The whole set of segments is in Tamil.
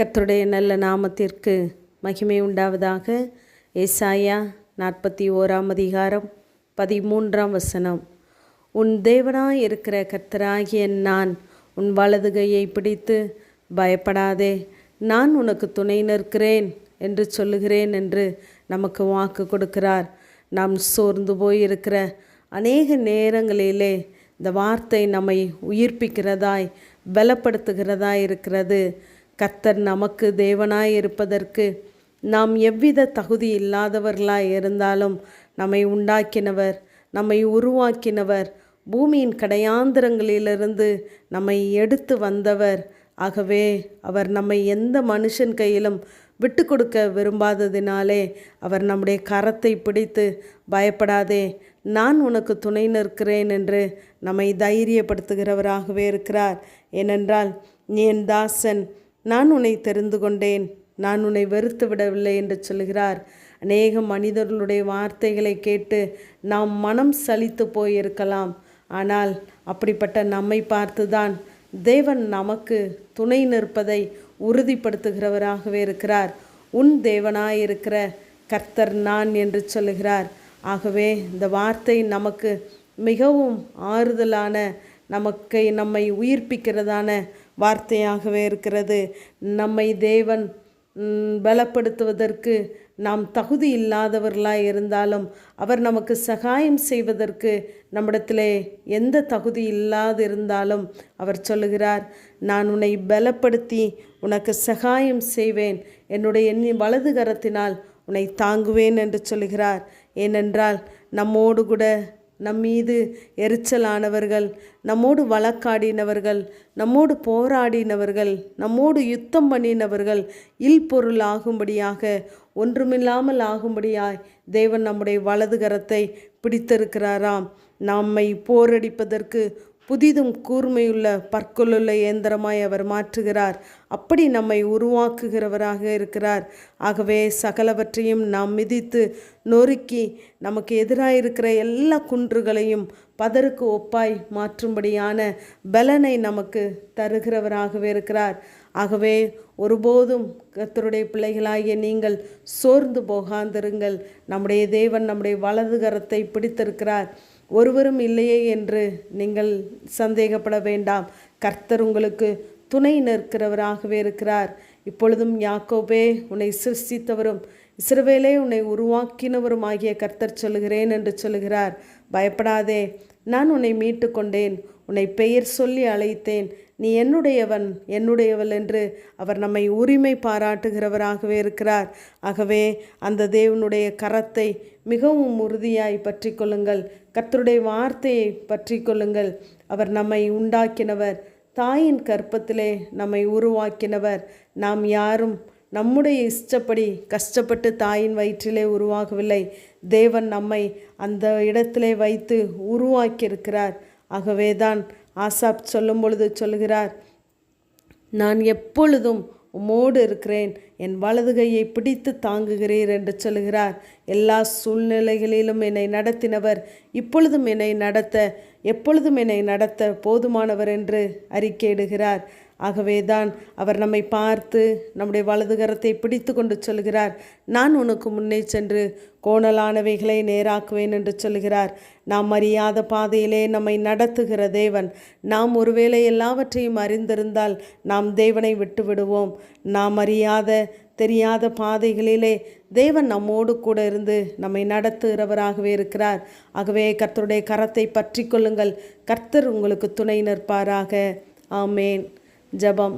கர்த்தருடைய நல்ல நாமத்திற்கு மகிமை உண்டாவதாக. ஏசாயா நாற்பத்தி ஓராம் அதிகாரம் பதிமூன்றாம் வசனம். உன் தேவனாய் இருக்கிற கர்த்தராகிய நான் உன் வலது கையை பிடித்து பயப்படாதே நான் உனக்கு துணை நிற்கிறேன் என்று சொல்லுகிறேன் என்று நமக்கு வாக்கு கொடுக்கிறார். நாம் சோர்ந்து போயிருக்கிற அநேக நேரங்களிலே இந்த வார்த்தை நம்மை உயிர்ப்பிக்கிறதாய் பலப்படுத்துகிறதாய் இருக்கிறது. கர்த்தர் நமக்கு தேவனாய் இருப்பதற்கு நாம் எவ்வித தகுதி இல்லாதவர்களாய் இருந்தாலும் நம்மை உண்டாக்கினவர் நம்மை உருவாக்கினவர் பூமியின் கடையாந்திரங்களிலிருந்து நம்மை எடுத்து வந்தவர். ஆகவே அவர் நம்மை எந்த மனுஷன் கையிலும் விட்டு கொடுக்க விரும்பாததினாலே அவர் நம்முடைய கரத்தை பிடித்து பயப்படாதே நான் உனக்கு துணை நிற்கிறேன் என்று நம்மை தைரியப்படுத்துகிறவராகவே இருக்கிறார். ஏனென்றால் நீ என் தாசன் நான் உன்னை தெரிந்து கொண்டேன். நான் உன்னை வெறுத்து விடவில்லை என்று சொல்கிறார். அநேக மனிதர்களுடைய வார்த்தைகளை கேட்டு நாம் மனம் சலித்து போயிருக்கலாம். ஆனால் அப்படிப்பட்ட நம்மை பார்த்துதான் தேவன் நமக்கு துணை நிற்பதை உறுதிப்படுத்துகிறவராகவே இருக்கிறார். உன் தேவனாயிருக்கிற கர்த்தர் நான் என்று சொல்லுகிறார். ஆகவே இந்த வார்த்தை நமக்கு மிகவும் ஆறுதலான நமக்கு நம்மை உயிர்ப்பிக்கிறதான வார்த்தையாகவே இருக்கிறது. நம்மை தேவன் பலப்படுத்துவதற்கு நாம் தகுதி இல்லாதவர்களாக இருந்தாலும் அவர் நமக்கு சகாயம் செய்வதற்கு நம்மிடத்திலே எந்த தகுதி இல்லாது இருந்தாலும் அவர் சொல்லுகிறார் நான் உன்னை பலப்படுத்தி உனக்கு சகாயம் செய்வேன். என்னுடைய எண்ணி வலது கரத்தினால் உன்னை தாங்குவேன் என்று சொல்லுகிறார். ஏனென்றால் நம்மோடு கூட நம் மீது எரிச்சலானவர்கள் நம்மோடு வழக்காடினவர்கள் நம்மோடு போராடினவர்கள் நம்மோடு யுத்தம் பண்ணினவர்கள் இல் பொருள் ஆகும்படியாக ஒன்றுமில்லாமல் ஆகும்படியாய் தேவன் நம்முடைய வலது கரத்தை பிடித்திருக்கிறாராம். நம்மை போரடிப்பதற்கு புதிதும் கூர்மையுள்ள பற்கொள்ளுள்ள இயந்திரமாய் அவர் மாற்றுகிறார். அப்படி நம்மை உருவாக்குகிறவராக இருக்கிறார். ஆகவே சகலவற்றையும் நாம் மிதித்து நொறுக்கி நமக்கு எதிராயிருக்கிற எல்லா குன்றுகளையும் பதருக்கு ஒப்பாய் மாற்றும்படியான பலனை நமக்கு தருகிறவராகவே இருக்கிறார். ஆகவே ஒருபோதும் கத்தருடைய பிள்ளைகளாகிய நீங்கள் சோர்ந்து போகாந்திருங்கள் நம்முடைய தேவன் நம்முடைய வலது கரத்தை பிடித்திருக்கிறார். ஒருவரும் இல்லையே என்று நீங்கள் சந்தேகப்பட வேண்டாம். கர்த்தர் உங்களுக்கு துணை நிற்கிறவராகவே இருக்கிறார். இப்பொழுதும் யாக்கோபே உன்னை சிருஷ்டித்தவரும் இஸ்ரவேலே உன்னை உருவாக்கினவரும் ஆகிய கர்த்தர் சொல்லுகிறேன் என்று சொல்லுகிறார். பயப்படாதே நான் உன்னை மீட்டு கொண்டேன் உன்னை பெயர் சொல்லி அழைத்தேன். நீ என்னுடையவன் என்னுடையவள் என்று அவர் நம்மை உரிமை பாராட்டுகிறவராகவே இருக்கிறார். ஆகவே அந்த தேவனுடைய கரத்தை மிகவும் உறுதியாய் பற்றி கொள்ளுங்கள். கர்த்தருடைய வார்த்தையை பற்றி கொள்ளுங்கள். அவர் நம்மை உண்டாக்கினவர். தாயின் கற்பத்திலே நம்மை உருவாக்கினவர். நாம் யாரும் நம்முடைய இஷ்டப்படி கஷ்டப்பட்டு தாயின் வயிற்றிலே உருவாகவில்லை. தேவன் நம்மை அந்த இடத்திலே வைத்து உருவாக்கியிருக்கிறார். ஆகவே தான் ஆசாப் சொல்லும் பொழுது சொல்கிறார் நான் எப்பொழுதும் உமோடு இருக்கிறேன். என் வலது கையை பிடித்து தாங்குகிறீர் என்று சொல்கிறார். எல்லா சூழ்நிலைகளிலும் என்னை நடத்தினவர் இப்பொழுதும் என்னை நடத்த எப்பொழுதும் என்னை நடத்த போதுமானவர் என்று அறிக்கையிடுகிறார். ஆகவே தான் அவர் நம்மை பார்த்து நம்முடைய வலதுகரத்தை பிடித்து கொண்டு சொல்கிறார் நான் உனக்கு முன்னே சென்று கோணலானவைகளை நேராக்குவேன் என்று சொல்கிறார். நாம் அறியாத பாதையிலே நம்மை நடத்துகிற தேவன். நாம் ஒருவேளை எல்லாவற்றையும் அறிந்திருந்தால் நாம் தேவனை விட்டுவிடுவோம். நாம் அறியாத தெரியாத பாதைகளிலே தேவன் நம்மோடு கூட இருந்து நம்மை நடத்துகிறவராகவே இருக்கிறார். ஆகவே கர்த்தருடைய கரத்தை பற்றி கொள்ளுங்கள். கர்த்தர் உங்களுக்கு துணை நிற்பாராக. ஆமேன். ஜபம்.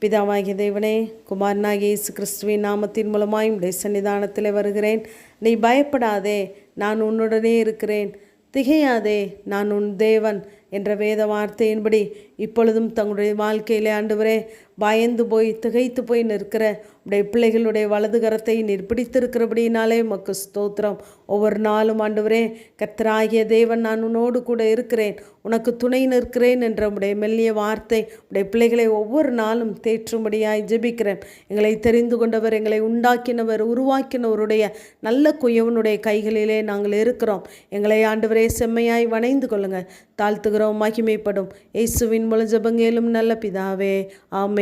பிதாவாகிய தேவனே குமாரனாகிய இயேசு கிறிஸ்துவின் நாமத்தின் மூலமாய் உடைய சன்னிதானத்தில் வருகிறேன். நீ பயப்படாதே நான் உன்னுடனே இருக்கிறேன். திகையாதே நான் உன் தேவன். என்ற வேத வார்த்தையின்படி இப்பொழுதும் தங்களுடைய வாழ்க்கையிலே ஆண்டவரே பயந்து போய் திகைத்து போய் நிற்கிற உடைய பிள்ளைகளுடைய வலது கரத்தை நீர் பிடித்திருக்கிறபடினாலே மக்கு ஸ்தோத்திரம். ஒவ்வொரு நாளும் ஆண்டவரே கத்தராகிய தேவன் நான் உன்னோடு கூட இருக்கிறேன். உனக்கு துணை நிற்கிறேன் என்ற உடைய மெல்லிய வார்த்தை உடைய பிள்ளைகளை ஒவ்வொரு நாளும் தேற்றும்படியாய் ஜெபிக்கிறேன். எங்களை தெரிந்து கொண்டவர் எங்களை உண்டாக்கினவர் உருவாக்கினவருடைய நல்ல குயவனுடைய கைகளிலே நாங்கள் இருக்கிறோம். எங்களை ஆண்டவரே செம்மையாய் வணைந்து கொள்ளுங்கள் தாழ்த்துக தாழ்த்துகிறோம் மகிமைப்படும். இயேசுவின் மூலம் ஜபங்கேலும் நல்ல பிதாவே. ஆமே